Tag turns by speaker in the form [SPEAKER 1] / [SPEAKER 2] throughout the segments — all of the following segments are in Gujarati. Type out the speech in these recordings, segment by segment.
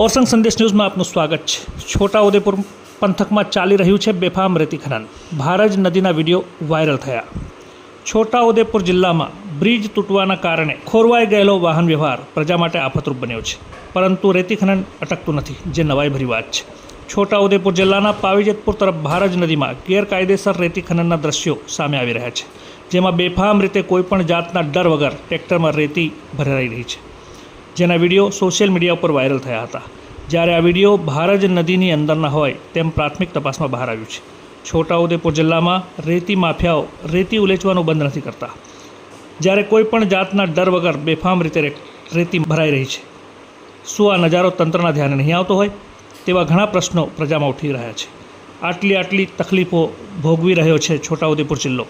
[SPEAKER 1] ઓરસંગ સંદેશ ન્યૂઝમાં આપનું સ્વાગત છે. છોટાઉદેપુર પંથકમાં ચાલી રહ્યું છે બેફામ રેતી ખનન ભારજ નદીના વીડિયો વાયરલ થયા. છોટાઉદેપુર જિલ્લામાં બ્રિજ તૂટવાના કારણે ખોરવાઈ ગયેલો વાહન વ્યવહાર પ્રજા માટે આફતરૂપ બન્યો છે. પરંતુ રેતી ખનન અટકતું નથી, જે નવાઈભરી વાત છે. છોટાઉદેપુર જિલ્લાના પાવીજેતપુર તરફ ભારજ નદીમાં ગેરકાયદેસર રેતી ખનનના દ્રશ્યો સામે આવી રહ્યા છે, જેમાં બેફામ રીતે કોઈપણ જાતના ડર વગર ટ્રેક્ટરમાં રેતી ભરાઈ રહી છે. જેના વીડિયો સોશિયલ મીડિયા ઉપર વાયરલ થયા હતા. જ્યારે આ વીડિયો ભારજ નદીની અંદરના હોય તેમ પ્રાથમિક તપાસમાં બહાર આવ્યું છે. છોટાઉદેપુર જિલ્લામાં રેતી માફિયાઓ રેતી ઉલેચવાનું બંધ નથી કરતા. જ્યારે કોઈ પણ જાતના ડર વગર બેફામ રીતે રેતી ભરાઈ રહી છે. શું આ નજારો તંત્રના ધ્યાને નહીં આવતો હોય? તેવા ઘણા પ્રશ્નો પ્રજામાં ઉઠી રહ્યા છે. આટલી આટલી તકલીફો ભોગવી રહ્યો છે છોટાઉદેપુર જિલ્લો.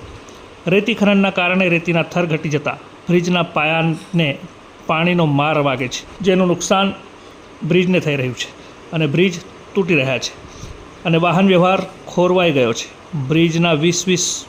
[SPEAKER 1] રેતી ખનનના કારણે રેતીના થર ઘટી જતા, બ્રિજના પાયાને પાણીનો માર વાગે છે. જેનું નુકસાન બ્રિજને થઈ રહ્યું છે અને બ્રિજ તૂટી રહ્યા છે અને વાહન વ્યવહાર ખોરવાઈ ગયો છે. બ્રિજના વીસ વીસ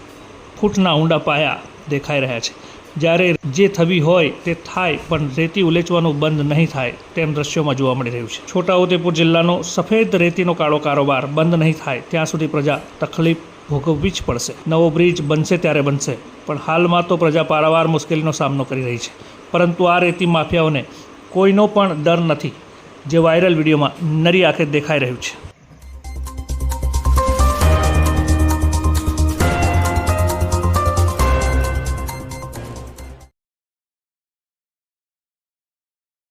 [SPEAKER 1] ફૂટના ઊંડા પાયા દેખાઈ રહ્યા છે. જ્યારે જે થવી હોય તે થાય, પણ રેતી ઉલેચવાનું બંધ નહીં થાય તેમ દ્રશ્યોમાં જોવા મળી રહ્યું છે. છોટાઉદેપુર જિલ્લાનો સફેદ રેતીનો કાળો કારોબાર બંધ નહીં થાય, ત્યાં સુધી પ્રજા તકલીફ ભોગવવી જ પડશે. નવો બ્રિજ બનશે ત્યારે બનશે, પણ હાલમાં તો પ્રજા પારાવાર મુશ્કેલીનો સામનો કરી રહી છે. પરંતુ આ રેતી માફિયાઓને કોઈનો પણ ડર નથી, જે વાયરલ વિડીયોમાં નરી આંખે દેખાઈ રહ્યું છે.